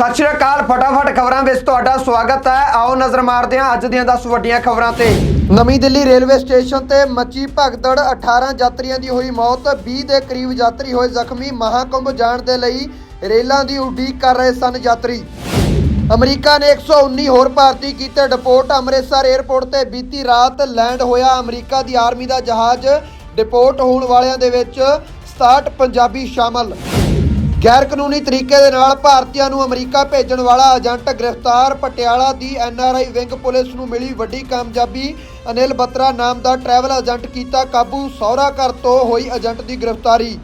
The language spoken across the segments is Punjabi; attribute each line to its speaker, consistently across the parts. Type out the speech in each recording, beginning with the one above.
Speaker 1: ਸਤਿ ਸ਼੍ਰੀ ਅਕਾਲ, ਫਟਾਫਟ ਖਬਰਾਂ ਵਿੱਚ ਤੁਹਾਡਾ ਸਵਾਗਤ ਹੈ। ਆਓ ਨਜ਼ਰ ਮਾਰਦੇ ਹਾਂ ਅੱਜ ਦੀਆਂ 10 ਵੱਡੀਆਂ ਖਬਰਾਂ ਤੇ। ਨਵੀਂ ਦਿੱਲੀ ਰੇਲਵੇ ਸਟੇਸ਼ਨ ਤੇ ਮੱਚੀ ਭਗਦੜ 18 ਯਾਤਰੀਆਂ ਦੀ ਹੋਈ ਮੌਤ 20 ਦੇ ਕਰੀਬ ਯਾਤਰੀ ਹੋਏ ਜ਼ਖਮੀ ਮਹਾਕੁੰਭ ਜਾਣ ਦੇ ਲਈ ਰੇਲਾਂ ਦੀ ਉਡੀਕ ਕਰ ਰਹੇ ਸਨ ਯਾਤਰੀ। ਅਮਰੀਕਾ ਨੇ 119 ਹੋਰ ਭਾਰਤੀ ਕੀਤੇ ਡਿਪੋਰਟ। ਅੰਮ੍ਰਿਤਸਰ 에ਅਰਪੋਰਟ ਤੇ ਬੀਤੀ ਰਾਤ ਲੈਂਡ ਹੋਇਆ ਅਮਰੀਕਾ ਦੀ ਆਰਮੀ ਦਾ ਜਹਾਜ਼। ਡਿਪੋਰਟ ਹੋਣ ਵਾਲਿਆਂ ਦੇ ਵਿੱਚ 67 ਪੰਜਾਬੀ ਸ਼ਾਮਲ। ਗੈਰ ਕਾਨੂੰਨੀ ਤਰੀਕੇ ਦੇ ਨਾਲ ਭਾਰਤੀਆਂ ਨੂੰ ਅਮਰੀਕਾ ਭੇਜਣ ਵਾਲਾ ਏਜੰਟ ਗ੍ਰਿਫਤਾਰ। ਪਟਿਆਲਾ ਦੀ ਐਨਆਰਆਈ ਵਿੰਗ ਪੁਲਿਸ ਨੂੰ ਮਿਲੀ ਵੱਡੀ ਕਾਮਯਾਬੀ। ਅਨਿਲ ਬੱਤਰਾ ਨਾਮ ਦਾ ਟਰੈਵਲ ਏਜੰਟ ਕੀਤਾ ਕਾਬੂ, ਸਹੁਰਾ ਘਰ ਤੋਂ ਹੋਈ ਏਜੰਟ ਦੀ ਗ੍ਰਿਫਤਾਰੀ।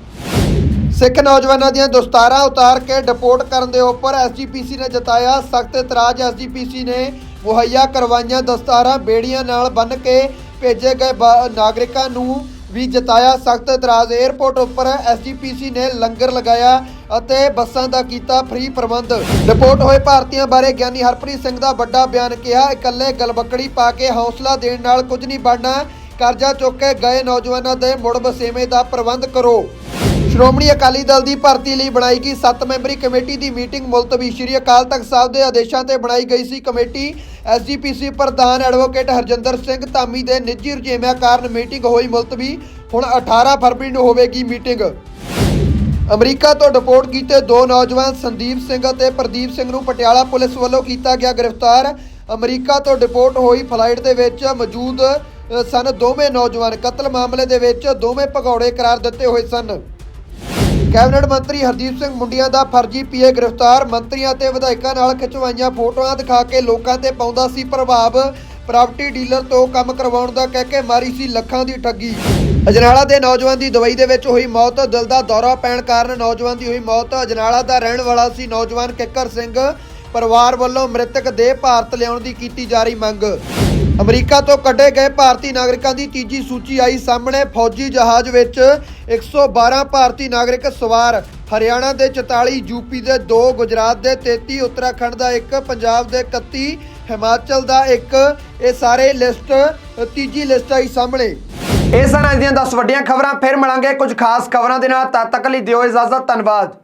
Speaker 1: ਸਿੱਖ ਨੌਜਵਾਨਾਂ ਦੀਆਂ ਦਸਤਾਰਾਂ ਉਤਾਰ ਕੇ ਡਿਪੋਰਟ ਕਰਨ ਦੇ ਉੱਪਰ ਐਸਜੀਪੀਸੀ ਨੇ ਜਤਾਇਆ ਸਖਤ ਇਤਰਾਜ਼। ਐਸਜੀਪੀਸੀ ਨੇ ਮੁਹੱਈਆ ਕਰਵਾਈਆਂ ਦਸਤਾਰਾਂ, ਬੇੜੀਆਂ ਨਾਲ ਬੰਨ੍ਹ ਕੇ ਭੇਜੇ ਗਏ ਬ- ਨਾਗਰਿਕਾਂ ਨੂੰ ਵੀ ਜਤਾਇਆ, ਸਖਤ ਇਤਰਾਜ਼। 에ਅਰਪੋਰਟ ਉੱਪਰ ਐਸਜੀਪੀਸੀ ਨੇ ਲੰਗਰ ਲਗਾਇਆ ਅਤੇ ਬੱਸਾਂ ਦਾ ਕੀਤਾ ਫ੍ਰੀ ਪ੍ਰਬੰਧ। ਰਿਪੋਰਟ ਹੋਏ ਭਾਰਤੀਆਂ ਬਾਰੇ ਗਿਆਨੀ ਹਰਪ੍ਰੀਤ ਸਿੰਘ ਦਾ ਵੱਡਾ ਬਿਆਨ ਕਿਹਾ, ਇਕੱਲੇ ਗਲਬਕੜੀ ਪਾ ਕੇ ਹੌਸਲਾ ਦੇਣ ਨਾਲ ਕੁਝ ਨਹੀਂ ਬਣਨਾ। ਕਰਜ਼ਾ ਚੁੱਕ ਕੇ ਗਏ ਨੌਜਵਾਨਾਂ ਦੇ ਮੁੜ ਵਸੇਵੇਂ ਦਾ ਪ੍ਰਬੰਧ ਕਰੋ। ਸ਼੍ਰੋਮਣੀ ਅਕਾਲੀ ਦਲ ਦੀ ਭਰਤੀ ਲਈ ਬਣਾਈ ਗਈ 7 ਮੈਂਬਰੀ ਕਮੇਟੀ ਦੀ ਮੀਟਿੰਗ ਮੁਲਤਵੀ ਸ਼੍ਰੀ ਅਕਾਲ ਤਖਤ ਸਾਹਿਬ ਦੇ ਆਦੇਸ਼ਾਂ ਤੇ ਬਣਾਈ ਗਈ ਸੀ। ਕਮੇਟੀ ਐਸਜੀਪੀਸੀ ਪ੍ਰਧਾਨ ਐਡਵੋਕੇਟ ਹਰਜਿੰਦਰ ਸਿੰਘ ਧਾਮੀ ਦੇ ਨਿੱਜੀ ਰੁਝੇਵਿਆਂ ਕਾਰਨ ਮੀਟਿੰਗ ਹੋਈ ਮੁਲਤਵੀ। ਹੁਣ 18 ਫਰਵਰੀ ਨੂੰ ਹੋਵੇਗੀ ਮੀਟਿੰਗ। ਅਮਰੀਕਾ ਤੋਂ ਡਿਪੋਰਟ ਕੀਤੇ ਦੋ ਨੌਜਵਾਨ ਸੰਦੀਪ ਸਿੰਘ ਅਤੇ ਪ੍ਰਦੀਪ ਸਿੰਘ ਨੂੰ ਪਟਿਆਲਾ ਪੁਲਿਸ ਵੱਲੋਂ ਕੀਤਾ ਗਿਆ ਗ੍ਰਿਫਤਾਰ। ਅਮਰੀਕਾ ਤੋਂ ਡਿਪੋਰਟ ਹੋਈ ਫਲਾਈਟ ਦੇ ਵਿੱਚ ਮੌਜੂਦ ਸਨ ਦੋਵੇਂ ਨੌਜਵਾਨ। ਕਤਲ ਮਾਮਲੇ ਦੇ ਵਿੱਚ ਦੋਵੇਂ ਭਗੌੜੇ ਕਰਾਰ ਦਿੱਤੇ ਹੋਏ ਸਨ। ਕੈਬਨਿਟ ਮੰਤਰੀ ਹਰਦੀਪ ਸਿੰਘ ਮੁੰਡੀਆਂ ਦਾ ਫਰਜ਼ੀ ਪੀਏ ਗ੍ਰਿਫਤਾਰ। ਮੰਤਰੀਆਂ ਤੇ ਵਿਧਾਇਕਾਂ ਨਾਲ ਖਿਚਵਾਈਆਂ ਫੋਟੋਆਂ ਦਿਖਾ ਕੇ ਲੋਕਾਂ ਤੇ ਪਾਉਂਦਾ ਸੀ ਪ੍ਰਭਾਵ। ਪ੍ਰਾਪਰਟੀ ਡੀਲਰ ਤੋਂ ਕੰਮ ਕਰਵਾਉਣ ਦਾ ਕਹਿ ਕੇ ਮਾਰੀ ਸੀ ਲੱਖਾਂ ਦੀ ਠੱਗੀ। ਅਜਨਾਲਾ ਦੇ ਨੌਜਵਾਨ ਦੀ ਦਵਾਈ ਦੇ ਵਿੱਚ ਹੋਈ ਮੌਤ। ਦਿਲ ਦਾ ਦੌਰਾ ਪੈਣ ਕਾਰਨ ਨੌਜਵਾਨ ਦੀ ਹੋਈ ਮੌਤ। ਅਜਨਾਲਾ ਦਾ ਰਹਿਣ ਵਾਲਾ ਸੀ ਨੌਜਵਾਨ ਕਿੱਕਰ ਸਿੰਘ। ਪਰਿਵਾਰ ਵੱਲੋਂ ਮ੍ਰਿਤਕ ਦੇਹ ਭਾਰਤ ਲਿਆਉਣ ਦੀ ਕੀਤੀ ਜਾ ਰਹੀ ਮੰਗ। ਅਮਰੀਕਾ ਤੋਂ ਕੱਢੇ ਗਏ ਭਾਰਤੀ ਨਾਗਰਿਕਾਂ ਦੀ ਤੀਜੀ ਸੂਚੀ ਆਈ ਸਾਹਮਣੇ ਫੌਜੀ ਜਹਾਜ਼ ਵਿੱਚ 112 ਭਾਰਤੀ ਨਾਗਰਿਕ ਸਵਾਰ, ਹਰਿਆਣਾ ਦੇ 44 ਯੂਪੀ ਦੇ 2 ਗੁਜਰਾਤ ਦੇ 33 ਉੱਤਰਾਖੰਡ ਦਾ ਇੱਕ, ਪੰਜਾਬ ਦੇ 31 ਹਿਮਾਚਲ ਦਾ ਇੱਕ। ਇਹ ਸਾਰੇ ਲਿਸਟ, ਤੀਜੀ ਲਿਸਟ ਆਈ ਸਾਹਮਣੇ। ਇਹ ਸਨ ਅੱਜ ਦੀਆਂ 10 ਵੱਡੀਆਂ ਖਬਰਾਂ। ਫਿਰ ਮਿਲਾਂਗੇ ਕੁਝ ਖਾਸ ਖਬਰਾਂ ਦੇ ਨਾਲ। ਤਦ ਤੱਕ ਲਈ ਦਿਓ ਇਜਾਜ਼ਤ। ਧੰਨਵਾਦ।